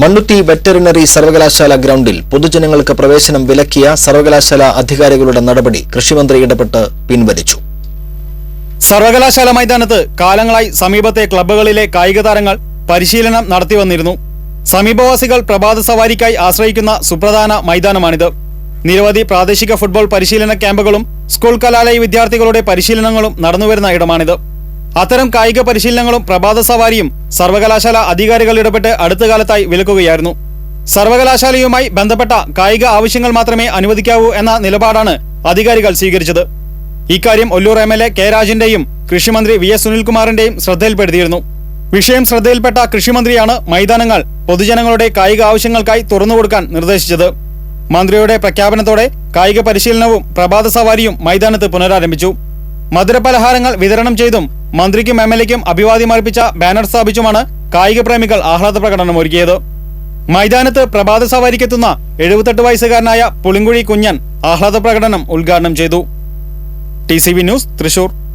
Mannuthy veterinary സർവകലാശാല ഗ്രൗണ്ടിൽ പൊതുജനങ്ങൾക്ക് പ്രവേശനം വിലക്കിയ സർവകലാശാല അധികാരികളുടെ നടപടി കൃഷിമന്ത്രി ഇടപെട്ട് പിൻവലിച്ചു. സർവകലാശാല മൈതാനത്ത് കാലങ്ങളായി സമീപത്തെ ക്ലബ്ബുകളിലെ കായിക താരങ്ങൾ പരിശീലനം നടത്തിവന്നിരുന്നു സമീപവാസികൾ പ്രഭാത സവാരിക്കായി ആശ്രയിക്കുന്ന സുപ്രധാന മൈതാനമാണിത്. നിരവധി പ്രാദേശിക ഫുട്ബോൾ പരിശീലന ക്യാമ്പുകളും സ്കൂൾ കലാലയ വിദ്യാർത്ഥികളുടെ പരിശീലനങ്ങളും നടന്നുവരുന്ന ഇടമാണിത്. അത്തരം കായിക പരിശീലനങ്ങളും പ്രഭാത സവാരിയും സർവകലാശാല അധികാരികൾ ഇടപെട്ട് അടുത്ത കാലത്തായി വിലക്കുകയായിരുന്നു. സർവകലാശാലയുമായി ബന്ധപ്പെട്ട കായിക ആവശ്യങ്ങൾ മാത്രമേ അനുവദിക്കാവൂ എന്ന നിലപാടാണ് അധികാരികൾ സ്വീകരിച്ചത്. ഇക്കാര്യം Ollur M L A K രാജന്റെയും കൃഷിമന്ത്രി വി എസ് സുനിൽകുമാറിന്റെയും ശ്രദ്ധയിൽപ്പെടുത്തിയിരുന്നു. വിഷയം ശ്രദ്ധയിൽപ്പെട്ട കൃഷിമന്ത്രിയാണ് മൈതാനങ്ങൾ പൊതുജനങ്ങളുടെ കായിക ആവശ്യങ്ങൾക്കായി തുറന്നുകൊടുക്കാൻ നിർദ്ദേശിച്ചത്. മന്ത്രിയുടെ പ്രഖ്യാപനത്തോടെ കായിക പരിശീലനവും പ്രഭാത സവാരിയും മൈതാനത്ത് പുനരാരംഭിച്ചു. മധുരപലഹാരങ്ങൾ വിതരണം ചെയ്തും മന്ത്രിക്കും എം എൽ എക്കും അഭിവാദ്യമർപ്പിച്ച ബാനർ സ്ഥാപിച്ചുമാണ് കായിക പ്രേമികൾ ആഹ്ലാദ പ്രകടനം ഒരുക്കിയത്. മൈതാനത്ത് പ്രഭാത സവാരിക്കെത്തുന്ന എഴുപത്തെട്ട് വയസ്സുകാരനായ പുളിങ്കുഴി കുഞ്ഞൻ ആഹ്ലാദ പ്രകടനം ഉദ്ഘാടനം ചെയ്തു. T news Thrissur.